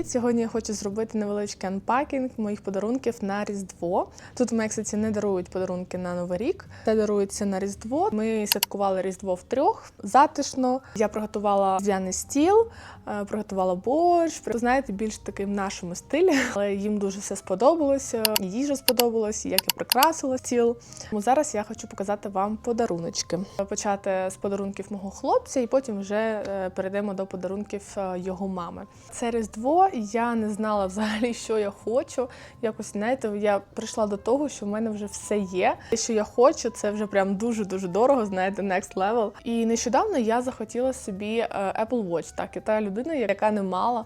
Привіт! Сьогодні я хочу зробити невеличкий анпакінг моїх подарунків на Різдво. Тут в Мексиці не дарують подарунки на Новий рік, це дарується на Різдво. Ми святкували Різдво втрьох затишно. Я приготувала різдвяний стіл, е, приготувала борщ. Знаєте, більш таки в нашому стилі, але їм дуже все сподобалося. Їжа сподобалась, як я прикрасила стіл. Тому зараз я хочу показати вам подаруночки. Почати з подарунків мого хлопця, і потім вже е, перейдемо до подарунків е, його мами. Це Різдво, я не знала взагалі, що я хочу. Якось знаєте, я прийшла до того, що в мене вже все є. Те, що я хочу, це вже прям дуже дуже дорого. Знаєте, next level. І нещодавно я захотіла собі е, Apple Watch. Так, я та людина, яка не мала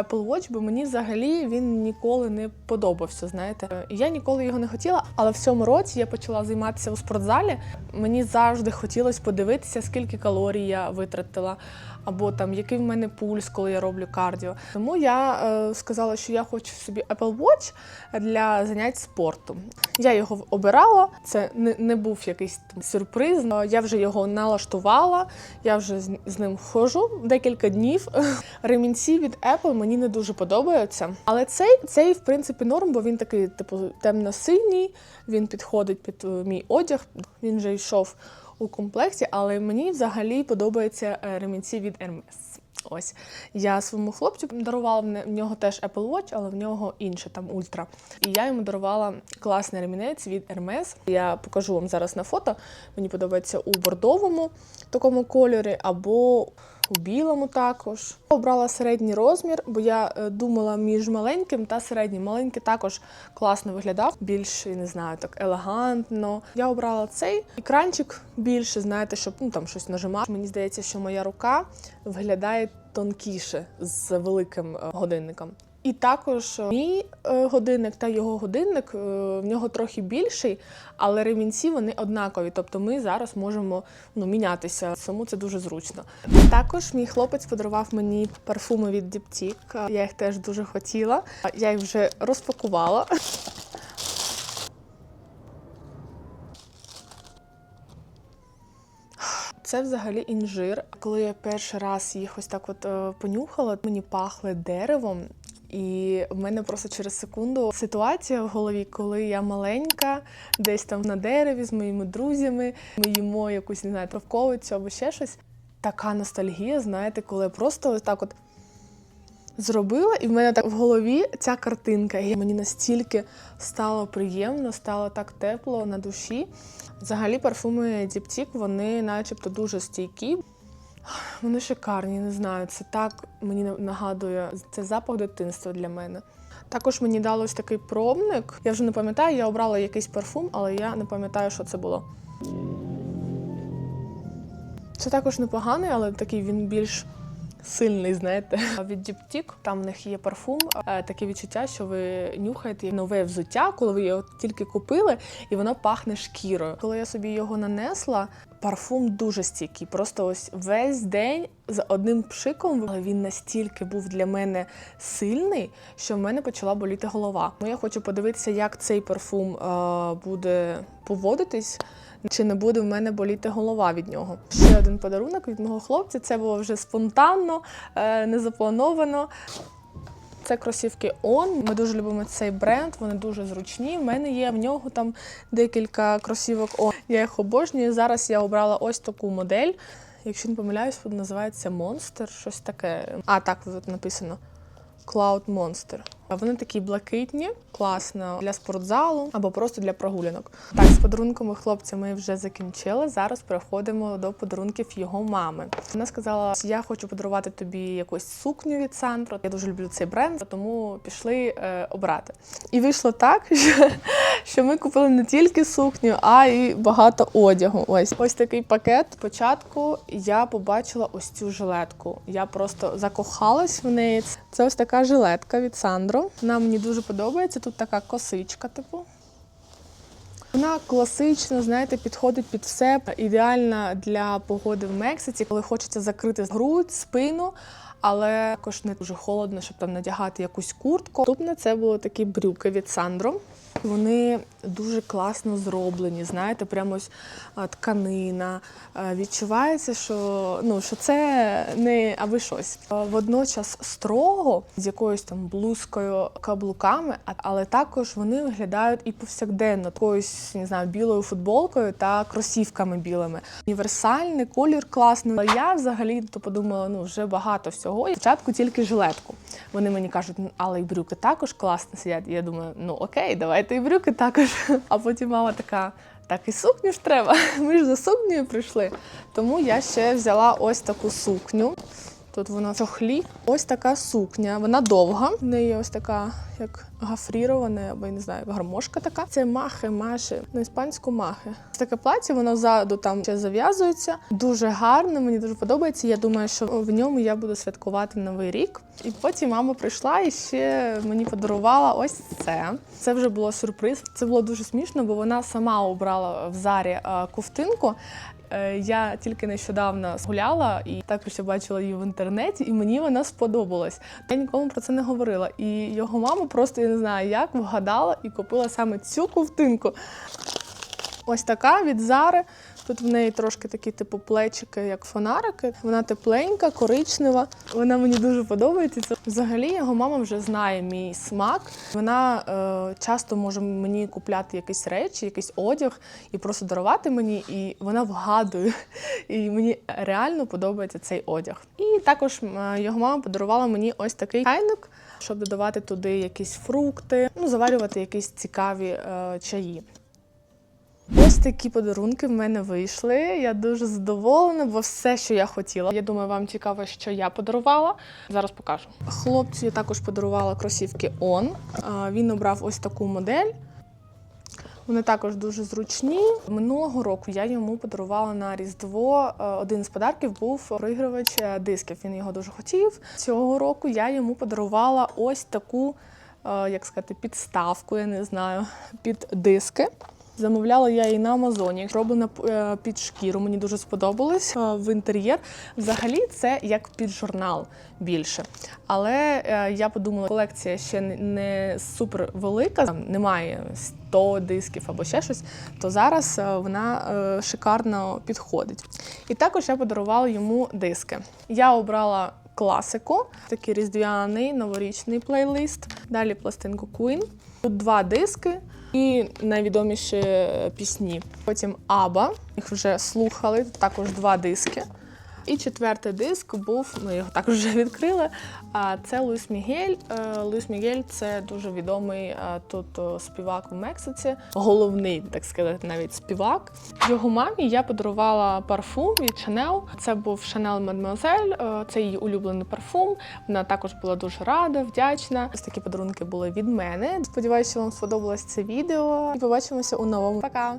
Apple Watch, бо мені взагалі він ніколи не подобався. Знаєте, Е, я ніколи його не хотіла. Але в цьому році я почала займатися у спортзалі. Мені завжди хотілося подивитися, скільки калорій я витратила, або там який в мене пульс, коли я роблю кардіо. Тому я е, сказала, що я хочу собі Apple Watch для занять спорту. Я його обирала. Це не, не був якийсь там сюрприз. Я вже його налаштувала. Я вже з, з ним ходжу декілька днів. Ремінці від Apple мені не дуже подобаються. Але цей, цей в принципі, норм, бо він такий, типу, темно-синій, він підходить під е, мій одяг. Він вже йшов у комплекті, але мені взагалі подобаються е, ремінці від Hermes. Ось я своєму хлопцю дарувала в нього теж Apple Watch, але в нього інше там ультра. І я йому дарувала класний ремінець від Hermes. Я покажу вам зараз на фото. Мені подобається у бордовому такому кольорі або у білому також. Обрала середній розмір, бо я е, думала між маленьким та середнім. Маленький також класно виглядав, більш не знаю, так елегантно. Я обрала цей екранчик більше, знаєте, щоб ну там щось нажимати. Мені здається, що моя рука виглядає тонкіше з великим е, годинником. І також е, мій е, годинник та його годинник е, в нього трохи більший, але ремінці вони однакові. Тобто ми зараз можемо ну, мінятися. Тому це дуже зручно. Також мій хлопець подарував мені парфуми від Diptyque. Я їх теж дуже хотіла. Я їх вже розпакувала. Це взагалі інжир. Коли я перший раз їх ось так от понюхала, мені пахли деревом. І в мене просто через секунду ситуація в голові, коли я маленька, десь там на дереві з моїми друзями, ми їмо якусь не знаю, травковицю або ще щось. Така ностальгія, знаєте, коли я просто ось так от зробила, і в мене так в голові ця картинка. І мені настільки стало приємно, стало так тепло на душі. Взагалі, парфуми Diptyque, вони начебто дуже стійкі. Вони шикарні, не знаю. Це так мені нагадує це запах дитинства для мене. Також мені дали ось такий пробник. Я вже не пам'ятаю, я обрала якийсь парфум, але я не пам'ятаю, що це було. Це також непоганий, але такий він більш сильний, знаєте. Від Diptyque там в них є парфум. е, Таке відчуття, що ви нюхаєте нове взуття, коли ви його тільки купили, і воно пахне шкірою. Коли я собі його нанесла, парфум дуже стійкий. Просто ось весь день з одним пшиком, він настільки був для мене сильний, що в мене почала боліти голова. Тому я хочу подивитися, як цей парфум е, буде поводитись. Чи не буде в мене боліти голова від нього? Ще один подарунок від мого хлопця. Це було вже спонтанно, е, не заплановано. Це кросівки On. Ми дуже любимо цей бренд, вони дуже зручні. В мене є в нього там декілька кросівок On. Я їх обожнюю. Зараз я обрала ось таку модель. Якщо не помиляюсь, вона називається Monster, щось таке. А, так тут написано. Cloud Monster. Вони такі блакитні, класно для спортзалу або просто для прогулянок. Так, з подарунками хлопця ми вже закінчили. Зараз переходимо до подарунків його мами. Вона сказала: я хочу подарувати тобі якусь сукню від Сандро. Я дуже люблю цей бренд, тому пішли е, обрати. І вийшло так, що, що ми купили не тільки сукню, а й багато одягу. Ось ось такий пакет. Спочатку я побачила ось цю жилетку. Я просто закохалась в неї. Це ось така жилетка від Сандро. Вона мені дуже подобається. Тут така косичка, типу. Вона класично, знаєте, підходить під все. Ідеальна для погоди в Мексиці, коли хочеться закрити грудь, спину, але також не дуже холодно, щоб там надягати якусь куртку. Наступне це були такі брюки від Сандро. Вони дуже класно зроблені. Знаєте, прямо ось тканина. Відчувається, що, ну, що це не аби щось. Водночас строго з якоюсь там блузкою, каблуками, але також вони виглядають і повсякденно, такоюсь, не знаю, білою футболкою та кросівками білими. Універсальний колір класний. Я взагалі то подумала, ну вже багато всього. Спочатку тільки жилетку. Вони мені кажуть, ну але і брюки також класно сидять. Я думаю, ну окей, давайте і брюки також. А потім мама така. Так і сукню ж треба. Ми ж за сукнею прийшли. Тому я ще взяла ось таку сукню. Тут вона чохлі. Ось така сукня. Вона довга. В неї ось така, як гафрірована, або я не знаю, гармошка така. Це махи, маші, на іспанську махи. Ось таке плаття, воно ззаду там ще зав'язується. Дуже гарно, мені дуже подобається. Я думаю, що в ньому я буду святкувати новий рік. І потім мама прийшла і ще мені подарувала ось це. Це вже було сюрприз. Це було дуже смішно, бо вона сама обрала в зарі е, ковтинку. Е, Я тільки нещодавно гуляла і також я бачила її в інтернеті, і мені вона сподобалась. Я нікому про це не говорила. І його мама просто не знаю, як вгадала і купила саме цю ковтинку. Ось така від Зари. Тут в неї трошки такі, типу, плечики, як фонарики. Вона тепленька, коричнева. Вона мені дуже подобається. Взагалі його мама вже знає мій смак. Вона е, часто може мені купляти якісь речі, якийсь одяг і просто дарувати мені, і вона вгадує. І мені реально подобається цей одяг. І також його мама подарувала мені ось такий чайник, щоб додавати туди якісь фрукти, ну заварювати якісь цікаві е, чаї. Такі подарунки в мене вийшли. Я дуже задоволена, бо все, що я хотіла. Я думаю, вам цікаво, що я подарувала. Зараз покажу. Хлопцю я також подарувала кросівки On. Він обрав ось таку модель. Вони також дуже зручні. Минулого року я йому подарувала на Різдво. е, Один з подарків був проігрувач е, дисків. Він його дуже хотів. Цього року я йому подарувала ось таку, е, як сказати, підставку, я не знаю, під диски. Замовляла я її на Амазоні, роблена е, під шкіру. Мені дуже сподобалось Е, в інтер'єр. Взагалі, це як під журнал більше. Але е, я подумала, колекція ще не- супер велика, немає 100 дисків або ще щось. То зараз вона шикарно підходить. І також я подарувала йому диски. Я обрала. Класику, такий різдвяний новорічний плейлист. Далі пластинку Queen. Тут два диски і найвідоміші пісні. Потім Аба, їх вже слухали, тут також два диски. І четвертий диск був, ми його також вже відкрили. А це Луїс Мігель. Е, Луїс Мігель це дуже відомий е, тут е, співак в Мексиці, головний, так сказати, навіть співак. Його мамі я подарувала парфум від Chanel. Це був Chanel Mademoiselle, це її улюблений парфум. Вона також була дуже рада, вдячна. Ось такі подарунки були від мене. Сподіваюся, що вам сподобалось це відео. І побачимося у новому. Пока!